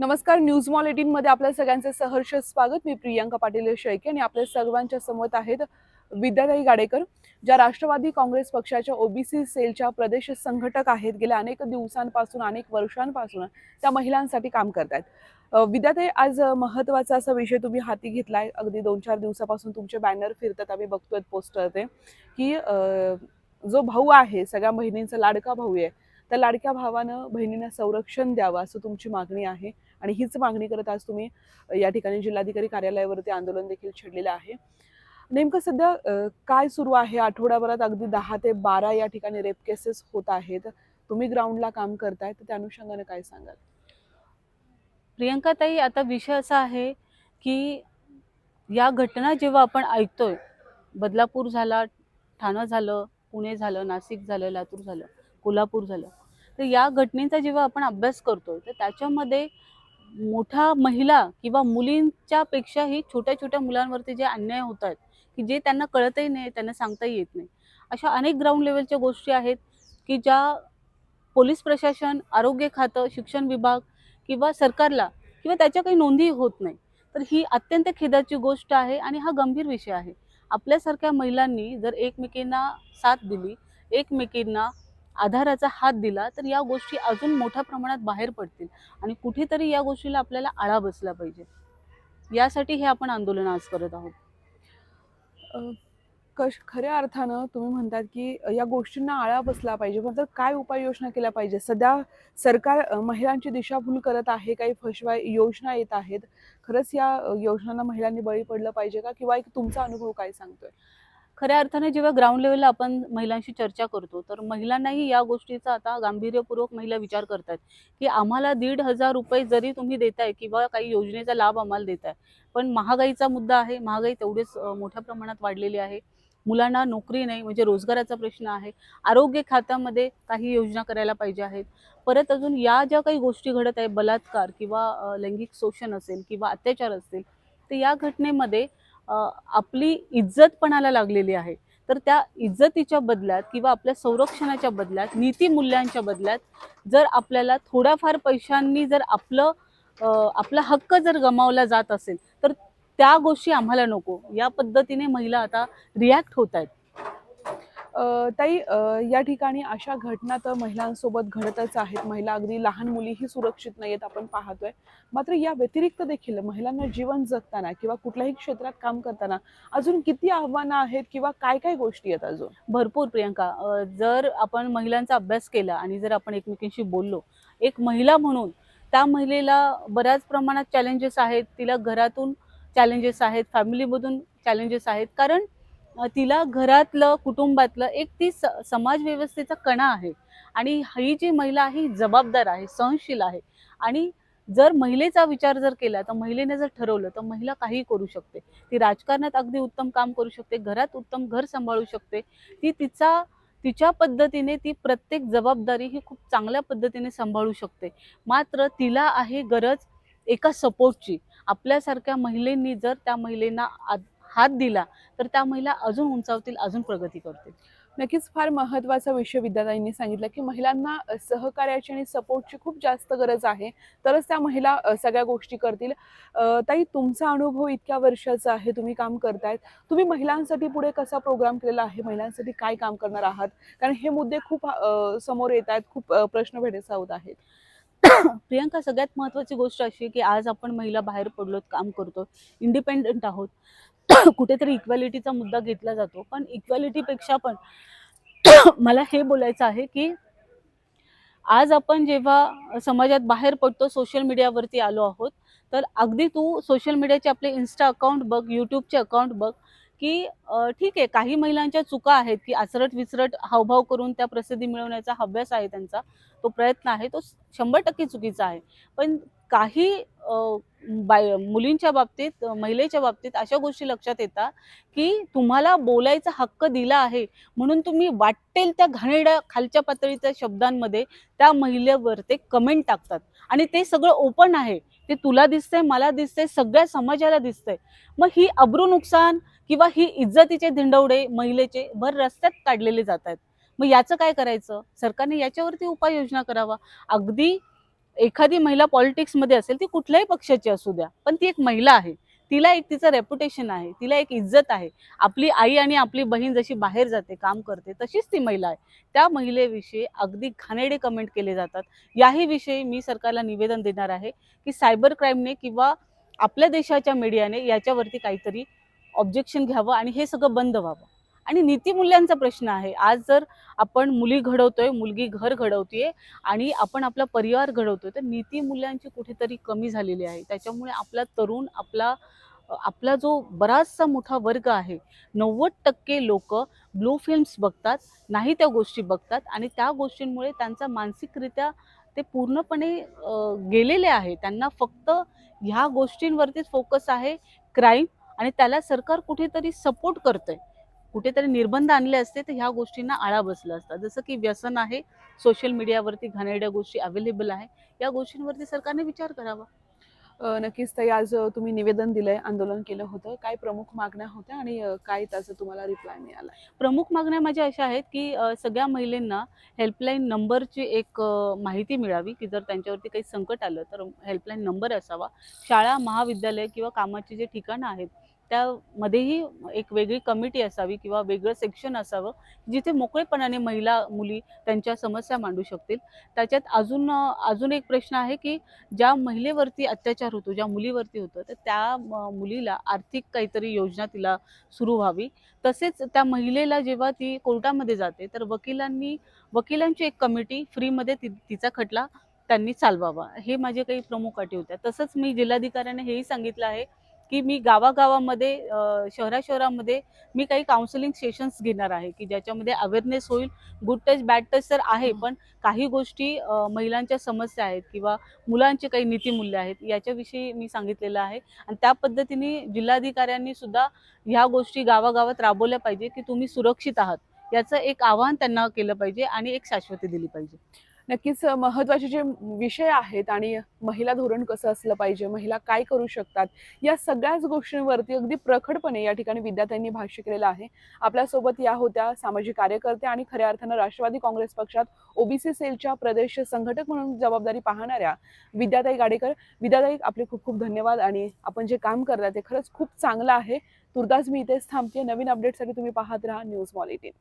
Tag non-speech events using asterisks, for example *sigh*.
नमस्कार news mall eighteen मध्ये आपल्या सगळ्यांचे सहर्ष स्वागत. मी प्रियांका पाटील शेळके आणि आपल्या सर्वांच्या समोर आहेत विद्याताई गाडेकर ज्या राष्ट्रवादी काँग्रेस पक्षाच्या ओबीसी सेलच्या प्रदेश संघटक आहेत. गेल्या अनेक दिवसांपासून अनेक वर्षांपासून त्या महिलांसाठी काम करतायत. विद्याताई आज महत्त्वाचा असा विषय तुम्ही हाती घेतलाय. अगदी दोन चार दिवसापासून तुमचे बॅनर फिरतात. आम्ही बघतोय पोस्टर ते की जो भाऊ आहे सगळ्या बहिणींचा लाडका भाऊ आहे. तर लाडक्या भावानं बहिणींना संरक्षण द्यावं असं तुमची मागणी आहे. आणि हीच मागणी करत आज तुम्ही या ठिकाणी जिल्हाधिकारी कार्यालयावरती आंदोलन देखील छेडलेलं आहे. नेमकं सध्या काय सुरू आहे? आठवड्याभरात अगदी दहा ते बारा या ठिकाणी रेप केसेस होत आहेत. तुम्ही ग्राउंडला काम करताय तर त्या अनुषंगाने काय सांगाल? प्रियंका ताई आता विषय असा आहे की या घटना जेव्हा आपण ऐकतोय बदलापूर झाला ठाणं झालं पुणे झालं नाशिक झालं लातूर झालं कोल्हापूर झालं तर या घटनेचा जेव्हा आपण अभ्यास करतो तर त्याच्यामध्ये मोठ्या महिला किंवा मुलींच्या पेक्षाही छोट्या छोट्या मुलांवरती जे अन्याय होत आहेत की जे त्यांना कळतही नाही त्यांना सांगताही येत नाही. अशा अनेक ग्राउंड लेवलच्या गोष्टी आहेत की ज्या पोलीस प्रशासन आरोग्य खातं शिक्षण विभाग किंवा सरकारला किंवा त्याच्या काही नोंदी होत नाही. तर ही अत्यंत खेदाची गोष्ट आहे आणि हा गंभीर विषय आहे. आपल्यासारख्या महिलांनी जर एकमेकींना साथ दिली एकमेकींना आधाराचा हात दिला तर या गोष्टी अजून मोठ्या प्रमाणात बाहेर पडतील आणि कुठेतरी या गोष्टीला आपल्याला आळा बसला पाहिजे. यासाठी हे आपण आंदोलन आज करत आहोत. कश खऱ्या अर्थानं तुम्ही म्हणतात की या गोष्टींना आळा बसला पाहिजे पण तर काय उपाययोजना केल्या पाहिजे? सध्या सरकार महिलांची दिशाभूल करत आहे काही फसवा योजना येत आहेत. खरंच या योजनांना महिलांनी बळी पडलं पाहिजे का? किंवा एक तुमचा अनुभव काय सांगतोय? खऱ्या अर्थाने जेव्हा ग्राउंड लेवलला आपण महिलांशी चर्चा करतो तर महिलांनाही या गोष्टीचा आता गांभीर्यपूर्वक महिला विचार करतात की आम्हाला दीड हजार रुपये जरी तुम्ही देताय किंवा काही योजनेचा लाभ आम्हाला देताय पण महागाईचा मुद्दा आहे महागाई तेवढीच मोठ्या प्रमाणात वाढलेली आहे. मुलांना नोकरी नाही म्हणजे रोजगाराचा प्रश्न आहे. आरोग्य खात्यामध्ये काही योजना करायला पाहिजे आहेत. परत अजून या ज्या काही गोष्टी घडत आहे बलात्कार किंवा लैंगिक शोषण असेल किंवा अत्याचार असतील तर या घटनेमध्ये आपली इज्जत पणाला लागलेली आहे. तर त्या इज्जतीच्या बदल्यात किंवा आपल्या संरक्षणाच्या बदल्यात नीतीमूल्यांच्या बदल्यात जर आपल्याला थोड्याफार पैशांनी जर आपलं आपला हक्क जर गमावला जात असेल तर त्या गोष्टी आम्हाला नको. या पद्धतीने महिला आता रिॲक्ट होत आहेत. ताई या ठिकाणी अशा घटना तर महिलांसोबत घडतच आहेत. महिला अगदी लहान मुलीही सुरक्षित नाहीयेत आपण पाहतोय. मात्र या व्यतिरिक्त देखील महिलांना जीवन जगताना किंवा कुठल्याही क्षेत्रात काम करताना अजून किती आव्हानं आहेत किंवा काय काय गोष्टी आहेत अजून? भरपूर प्रियंका. जर आपण महिलांचा अभ्यास केला आणि जर आपण एकमेकींशी बोललो एक महिला म्हणून त्या महिलेला बऱ्याच प्रमाणात चॅलेंजेस आहेत. तिला घरातून चॅलेंजेस आहेत फॅमिलीमधून चॅलेंजेस आहेत. कारण तिला घरातलं कुटुंबातलं एक ती स समाज व्यवस्थेचा कणा आहे. आणि ही जी महिला आहे ही जबाबदार आहे सहनशील आहे. आणि जर महिलेचा विचार जर केला तर महिलेने जर ठरवलं तर महिला काही करू शकते. ती राजकारणात अगदी उत्तम काम करू शकते घरात उत्तम घर सांभाळू शकते. ती तिचा तिच्या पद्धतीने ती प्रत्येक जबाबदारी ही खूप चांगल्या पद्धतीने सांभाळू शकते. मात्र तिला आहे गरज एका सपोर्टची आपल्यासारख्या महिलेंनी जर त्या महिलेना आ- हात दिला तर त्या महिला अजून उंचावतील अजून प्रगती करतील. नक्कीच फार महत्त्वाचा विषय विद्याताईंनी सांगितला की महिलांना सहकार्याची आणि सपोर्टची खूप जास्त गरज आहे. तरच त्या महिला सगळ्या गोष्टी करतील. ताई तुमचा अनुभव इतक्या वर्षाचा आहे तुम्ही काम करतायत. तुम्ही महिलांसाठी पुढे कसा प्रोग्राम केलेला आहे? महिलांसाठी काय काम करणार आहात? कारण हे मुद्दे खूप समोर येत आहेत खूप प्रश्न भेडसावत आहेत. *coughs* प्रियंका सगळ्यात महत्त्वाची गोष्ट अशी की आज आपण महिला बाहेर पडलोत काम करतो इंडिपेंडंट आहोत. *coughs* कुठेतरी इक्वॅलिटीचा मुद्दा घेतला जातो. पण इक्वॅलिटीपेक्षा पण *coughs* मला हे बोलायचं आहे की आज आपण जेव्हा समाजात बाहेर पडतो सोशल मीडियावरती आलो आहोत तर अगदी तू सोशल मीडियाचे आपले इन्स्टा अकाउंट बघ यूट्यूबचे अकाउंट बघ की ठीक आहे काही महिलांच्या चुका आहेत की आचरट विचरट हावभाव करून त्या प्रसिद्धी मिळवण्याचा हव्यास आहे त्यांचा तो प्रयत्न आहे तो शंभर टक्के चुकीचा आहे. पण काही बाय मुलींच्या बाबतीत महिलेच्या बाबतीत अशा गोष्टी लक्षात येतात की तुम्हाला बोलायचा हक्क दिला आहे म्हणून तुम्ही वाटेल त्या घाणेरड्या खालच्या पातळीच्या शब्दांमध्ये त्या महिलेवर ते कमेंट टाकतात. आणि ते सगळं ओपन आहे ते तुला दिसतंय मला दिसतंय सगळ्या समाजाला दिसतंय. मग ही अब्रू नुकसान किंवा ही इज्जतीचे धिंडवडे महिलेचे भर रस्त्यात काढलेले जात आहेत. मग याचं काय करायचं? सरकारने याच्यावरती उपाययोजना करावा. अगदी एखादी महिला पॉलिटिक्समध्ये असेल ती कुठल्याही पक्षाची असू द्या पण ती एक महिला आहे. तिला एक तिचं रेप्युटेशन आहे तिला एक इज्जत आहे. आपली आई आणि आपली बहीण जशी बाहेर जाते काम करते तशीच ती महिला आहे. त्या महिलेविषयी अगदी घाणेडे कमेंट केले जातात. याही विषयी मी सरकारला निवेदन देणार आहे की सायबर क्राईमने किंवा आपल्या देशाच्या मीडियाने याच्यावरती काहीतरी ऑब्जेक्शन घ्यावं आणि हे सगळं बंद व्हावं. आणि नीतिमूल्यांचा प्रश्न आहे. आज जर आपण मुली घडवतोय मुलगी घर घडवतीये आणि आपण आपला परिवार घडवतोय तर नीतिमूल्यांची कुठेतरी कमी झालेली आहे. त्याच्यामुळे आपला तरुण आपला आपला जो बराचसा मोठा वर्ग आहे नव्वद टक्के लोक ब्लू फिल्म्स बघतात नाही त्या गोष्टी बघतात आणि त्या गोष्टींमुळे त्यांचा मानसिकरित्या ते पूर्णपणे गेलेले आहे. त्यांना फक्त ह्या गोष्टींवरतीच फोकस आहे. क्राईम आणि त्याला सरकार कुठेतरी सपोर्ट करतंय. कुठेतरी निर्बंध आणले असते तर ह्या गोष्टींना आळा बसला असता. जसं की व्यसन आहे सोशल मीडियावरती घाणेरड्या गोष्टी अवेलेबल आहे. या गोष्टींवरती सरकारने विचार करावा. नक्कीच ताई आज तुम्ही निवेदन दिलंय आंदोलन केलं होतं. काय प्रमुख मागण्या होत्या आणि काय त्याचा तुम्हाला रिप्लाय मिळाला? प्रमुख मागण्या माझ्या अशा आहेत की सगळ्या महिलांना हेल्पलाईन नंबरची एक माहिती मिळावी. की जर त्यांच्यावरती काही संकट आलं तर हेल्पलाईन नंबर असावा. शाळा महाविद्यालय किंवा कामाची जे ठिकाणं आहेत त्यामध्येही एक वेगळी कमिटी असावी किंवा वेगळं सेक्शन असावं जिथे मोकळेपणाने महिला मुली त्यांच्या समस्या मांडू शकतील. त्याच्यात अजून अजून एक प्रश्न आहे की ज्या महिलेवरती अत्याचार होतो ज्या मुलीवरती होतं तर त्या मुलीला आर्थिक काहीतरी योजना तिला सुरू व्हावी. तसेच त्या महिलेला जेव्हा ती कोर्टामध्ये जाते तर वकिलांनी वकिलांची एक कमिटी फ्रीमध्ये ति तिचा खटला त्यांनी चालवावा. हे माझे काही प्रमुख अटी होत्या. तसंच मी जिल्हाधिकाऱ्यांना हेही सांगितलं आहे की मी गावागावामध्ये अ, शहराशहरामध्ये मी काही काउन्सिलिंग सेशन्स घेणार आहे की ज्याच्यामध्ये अवेअरनेस होईल. गुड टच बॅड टच तर आहे पण काही गोष्टी महिलांच्या समस्या आहेत किंवा मुलांचे काही नीतिमूल्य आहेत याच्याविषयी मी सांगितलेलं आहे. आणि त्या पद्धतीने जिल्हाधिकाऱ्यांनी सुद्धा ह्या गोष्टी गावागावात राबवल्या पाहिजे की तुम्ही सुरक्षित आहात. याचं एक आवाहन त्यांना केलं पाहिजे आणि एक शाश्वती दिली पाहिजे. नक्कीच महत्त्वाचे जे विषय आहेत आणि महिला धोरण कसं असलं पाहिजे महिला काय करू शकतात या सगळ्याच गोष्टींवरती अगदी प्रखडपणे या ठिकाणी विद्यार्थ्यांनी भाष्य केलेलं आहे. आपल्यासोबत या होत्या सामाजिक कार्यकर्त्या आणि खऱ्या अर्थानं राष्ट्रवादी काँग्रेस पक्षात ओबीसी सेलच्या प्रदेश संघटक म्हणून जबाबदारी पाहणाऱ्या विद्याताई गाडेकर. विद्याताई आपले खूप खूप धन्यवाद आणि आपण जे काम करता ते खरंच खूप चांगलं आहे. तुर्तास मी इथेच थांबते. नवीन अपडेटसाठी तुम्ही पाहत राहा. News mall eighteen